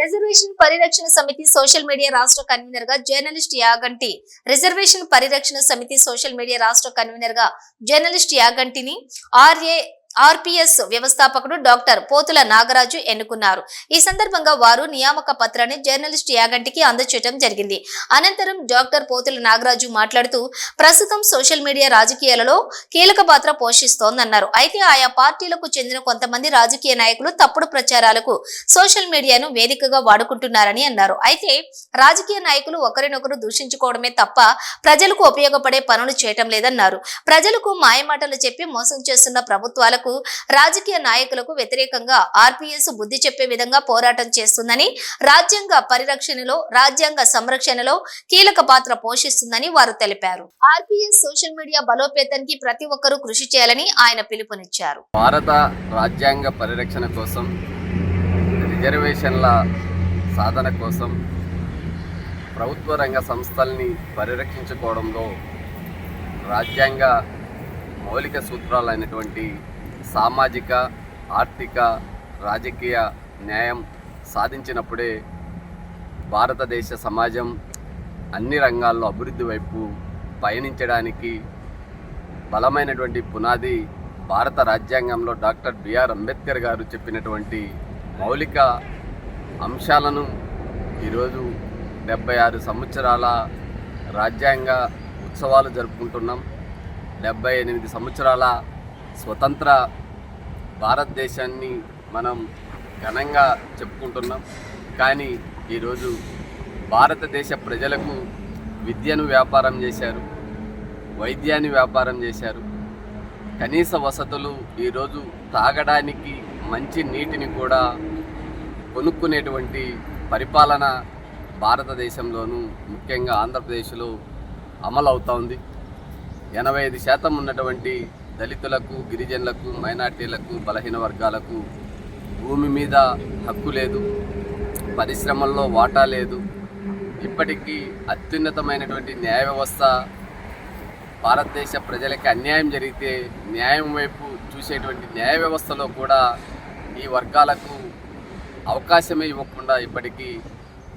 Reservation పరిరక్షణ సమితి social media రాష్ట్ర కన్వీనర్గా జర్నలిస్ట్ యాగంటి. రిజర్వేషన్ పరిరక్షణ సమితి సోషల్ మీడియా రాష్ట్ర కన్వీనర్గా journalist యాగంటిని R A R P S వ్యవస్థాపకుడు డాక్టర్ పోతుల నాగరాజు ఎన్నుకున్నారు. ఈ సందర్భంగా వారు నియామక పత్రాన్ని జర్నలిస్ట్ యాగంటికి అందచేయడం జరిగింది. అనంతరం డాక్టర్ పోతుల నాగరాజు మాట్లాడుతూ ప్రస్తుతం సోషల్ మీడియా రాజకీయాలలో కీలక పాత్ర పోషిస్తోందన్నారు. అయితే ఆయా పార్టీలకు చెందిన కొంతమంది రాజకీయ నాయకులు తప్పుడు ప్రచారాలకు సోషల్ మీడియాను వేదికగా వాడుకుంటున్నారని అన్నారు. అయితే రాజకీయ నాయకులు ఒకరినొకరు దూషించుకోవడమే తప్ప ప్రజలకు ఉపయోగపడే పనులు చేయటం లేదన్నారు. ప్రజలకు మాయమాటలు చెప్పి మోసం చేస్తున్న ప్రభుత్వాలకు రాజకీయ నాయకులకు వ్యతిరేకంగా ఆర్పీఎస్ బుద్ధి చెప్పే విధంగా పోరాటం చేస్తుందని రాజ్యాంగ పరిరక్షణలో రాజ్యాంగ సంరక్షణలో కీలక పాత్ర పోషిస్తుందని వారు తెలిపారు. ఆర్పీఎస్ సోషల్ మీడియా బలోపేతానికి ప్రతి ఒక్కరూ కృషి చేయాలని ఆయన పిలుపునిచ్చారు. భారత రాజ్యాంగ పరిరక్షణ కోసం రిజర్వేషన్ల సాధన కోసం ప్రభుత్వ రంగ సంస్థల్ని పరిరక్షించుకోవడంలో రాజ్యాంగ మౌలిక సూత్రాలు అయినటువంటి సామాజిక ఆర్థిక రాజకీయ న్యాయం సాధించినప్పుడే భారతదేశ సమాజం అన్ని రంగాల్లో అభివృద్ధి వైపు పయనించడానికి బలమైనటువంటి పునాది భారత రాజ్యాంగంలో డాక్టర్ బిఆర్ అంబేద్కర్ గారు చెప్పినటువంటి మౌలిక అంశాలను ఈరోజు డెబ్బై ఆరు సంవత్సరాల రాజ్యాంగ ఉత్సవాలు జరుపుకుంటున్నాం. డెబ్బై ఎనిమిది సంవత్సరాల స్వతంత్ర భారతదేశాన్ని మనం ఘనంగా చెప్పుకుంటున్నాం. కానీ ఈరోజు భారతదేశ ప్రజలకు విద్యను వ్యాపారం చేశారు వైద్యాన్ని వ్యాపారం చేశారు. కనీస వసతులు ఈరోజు తాగడానికి మంచి నీటిని కూడా కొనుక్కునేటువంటి పరిపాలన భారతదేశంలోనూ ముఖ్యంగా ఆంధ్రప్రదేశ్లో అమలవుతోంది ఎనభై ఐదు శాతం ఉన్నటువంటి దళితులకు గిరిజనులకు మైనార్టీలకు బలహీన వర్గాలకు భూమి మీద హక్కు లేదు పరిశ్రమల్లో వాటా లేదు. ఇప్పటికీ అత్యున్నతమైనటువంటి న్యాయ వ్యవస్థ భారతదేశ ప్రజలకి అన్యాయం జరిగితే న్యాయం వైపు చూసేటువంటి న్యాయ వ్యవస్థలో కూడా ఈ వర్గాలకు అవకాశమే ఇవ్వకుండా ఇప్పటికీ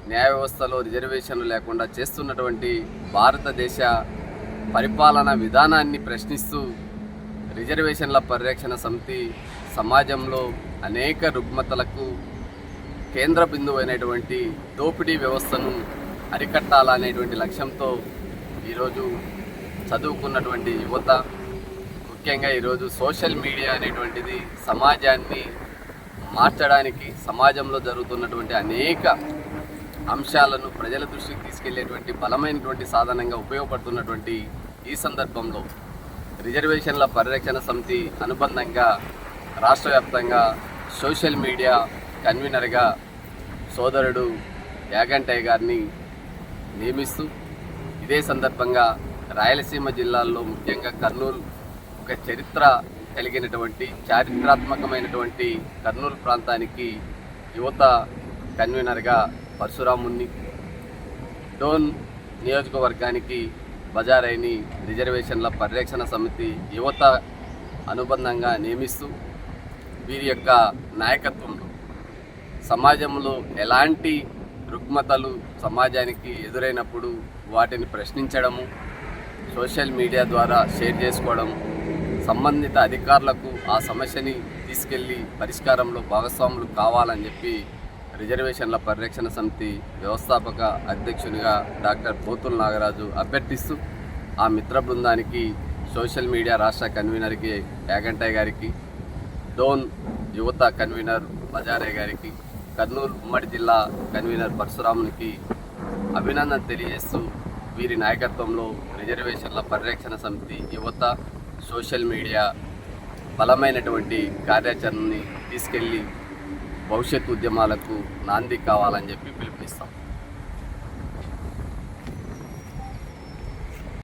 న్యాయ వ్యవస్థలో రిజర్వేషన్లు లేకుండా చేస్తున్నటువంటి భారతదేశ పరిపాలన విధానాన్ని ప్రశ్నిస్తూ రిజర్వేషన్ల పరిరక్షణ సమితి సమాజంలో అనేక రుగ్మతలకు కేంద్ర బిందువు అయినటువంటి దోపిడీ వ్యవస్థను అరికట్టాలనేటువంటి లక్ష్యంతో ఈరోజు చదువుకున్నటువంటి యువత ముఖ్యంగా ఈరోజు సోషల్ మీడియా అనేటువంటిది సమాజాన్ని మార్చడానికి సమాజంలో జరుగుతున్నటువంటి అనేక అంశాలను ప్రజల దృష్టికి తీసుకెళ్ళేటువంటి బలమైనటువంటి సాధనంగా ఉపయోగపడుతున్నటువంటి ఈ సందర్భంలో రిజర్వేషన్ల పరిరక్షణ సమితి అనుబంధంగా రాష్ట్ర వ్యాప్తంగా సోషల్ మీడియా కన్వీనర్గా సోదరుడు యాగంటయ్య గారిని నియమిస్తూ ఇదే సందర్భంగా రాయలసీమ జిల్లాల్లో ముఖ్యంగా కర్నూలు ఒక చరిత్ర కలిగినటువంటి చారిత్రాత్మకమైనటువంటి కర్నూలు ప్రాంతానికి యువత కన్వీనర్గా పరశురాముని డోన్ నియోజకవర్గానికి బజారైని రిజర్వేషన్ల పరిరక్షణ సమితి యువత అనుబంధంగా నియమిస్తూ వీరి యొక్క నాయకత్వంలో సమాజంలో ఎలాంటి రుగ్మతలు సమాజానికి ఎదురైనప్పుడు వాటిని ప్రశ్నించడము సోషల్ మీడియా ద్వారా షేర్ చేసుకోవడం సంబంధిత అధికారులకు ఆ సమస్యని తీసుకెళ్ళి పరిష్కారంలో భాగస్వాములు కావాలని చెప్పి రిజర్వేషన్ల పరిరక్షణ సమితి వ్యవస్థాపక అధ్యక్షునిగా డాక్టర్ పోతుల నాగరాజు అభ్యర్థిస్తూ ఆ మిత్ర బృందానికి సోషల్ మీడియా రాష్ట్ర కన్వీనర్కి యాగంటయ్య గారికి డోన్ యువత కన్వీనర్ బజారే గారికి కర్నూలు ఉమ్మడి జిల్లా కన్వీనర్ పరశురామునికి అభినందన తెలియజేస్తూ వీరి నాయకత్వంలో రిజర్వేషన్ల పరిరక్షణ సమితి యువత సోషల్ మీడియా బలమైనటువంటి కార్యాచరణని తీసుకెళ్ళి భవిష్యత్ ఉద్యమాలకు నాంది కావాలని చెప్పి పిలుపునిస్తాం.